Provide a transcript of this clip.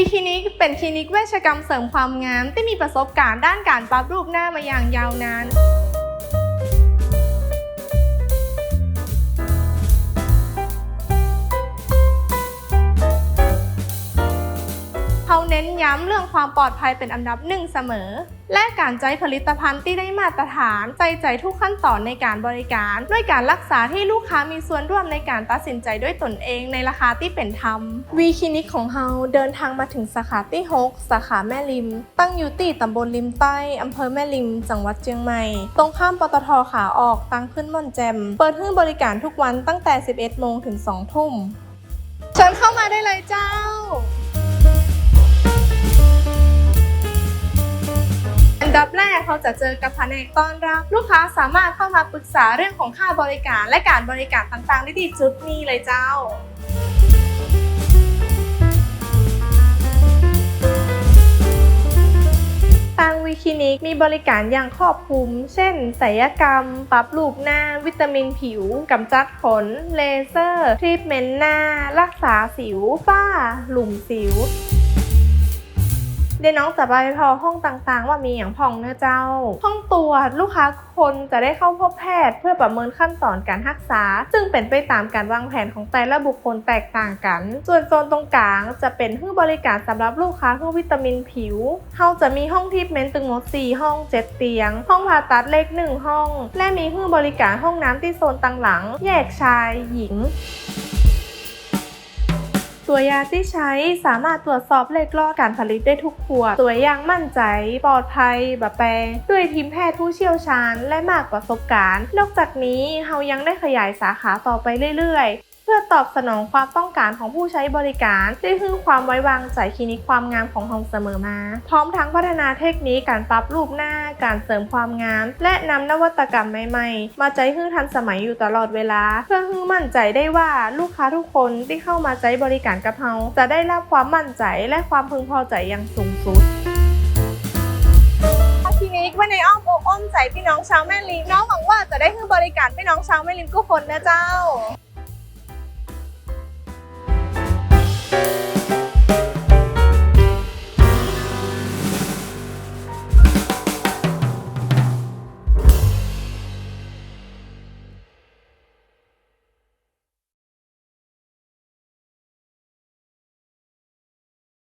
ีคลินิกเป็นคลินิกเวชกรรมเสริมความงาม ที่มีประสบการณ์ด้านการปรับรูปหน้ามาอย่างยาวนาน น้นย้ำเรื่องความปลอดภัยเป็นอันดับหนึ่งเสมอ และการใช้ผลิตภัณฑ์ที่ได้มาตรฐานใจใจทุกขั้นตอนในการบริการ ด้วยการรักษาที่ลูกค้ามีส่วนร่วมในการตัดสินใจด้วยตนเองในราคาที่เป็นธรรมวีคลินิกของเฮาเดินทางมาถึงสาขาที่ 6 สาขาแม่ริม ตั้งอยู่ที่ตำบลริมใต้อำเภอแม่ริม จังหวัดเชียงใหม่ ตรงข้ามปตทขาออกตั้งขึ้นม่อนแจม เปิดให้บริการทุกวันตั้งแต่ 11 โมงถึง 2 ทุ่มเชิญเข้ามาได้เลยเจ้า เขาจะเจอกับแผนกต้อนรับ ลูกค้าสามารถเข้ามาปรึกษาเรื่องของค่าบริการและการบริการต่างๆ ได้ที่จุดนี้เลยเจ้าทางวีคลินิกมีบริการอย่างครอบคลุม เช่นศัลยกรรม ปรับรูปหน้า วิตามินผิว กำจัดขน เลเซอร์ ทรีทเมนต์หน้า รักษาสิวฝ้า หลุมสิว เดี๋ยวน้องจะไปพอห้องต่างๆ ว่ามีอย่างพองเนื้อเจ้า ห้องตรวจลูกค้าคนจะได้เข้าพบแพทย์ เพื่อประเมินขั้นตอนการรักษา ซึ่งเป็นไปตามการวางแผนของแต่ละบุคคลแตกต่างกัน ส่วนโซนตรงกลางจะเป็นห้องบริการสำหรับลูกค้าห้อวิตามินผิวเราจะมีห้องทีทเมนต์ตึงหมด4ห้อง 7 เตียง ห้องผ่าตัดเล็ก1ห้อง และมีห้องบริการห้องน้ำที่โซนต่างหลัง แยกชายหญิง ตัวยาที่ใช้สามารถตรวจสอบเลขลอดการผลิตได้ทุกขวด ตัวอย่างมั่นใจ ปลอดภัยแบบแปลงด้วยทีมแพทย์ผู้เชี่ยวชาญ และมากประสบการณ์ นอกจากนี้เฮายังได้ขยายสาขาต่อไปเรื่อยๆ พื่อตอบสนองความต้องการของผู้ใช้บริการได้ให้ความไว้วางใจคลินิกความงามของเฮาเสมอมา พร้อมทั้งพัฒนาเทคนิคการปรับรูปหน้า การเสริมความงาม และนำนวัตกรรมใหม่ๆ มาใจให้ทันสมัยอยู่ตลอดเวลา เพื่อให้มั่นใจได้ว่าลูกค้าทุกคนที่เข้ามาใช้บริการกับเฮาจะได้รับความมั่นใจและความพึงพอใจอย่างสูงสุดคลินิกไว้ในอ้อมอกอ้อมใจพี่น้องชาวแม่ริมน้องหวังว่าจะได้ให้บริการพี่น้องชาวแม่ริมทุกคนนะเจ้า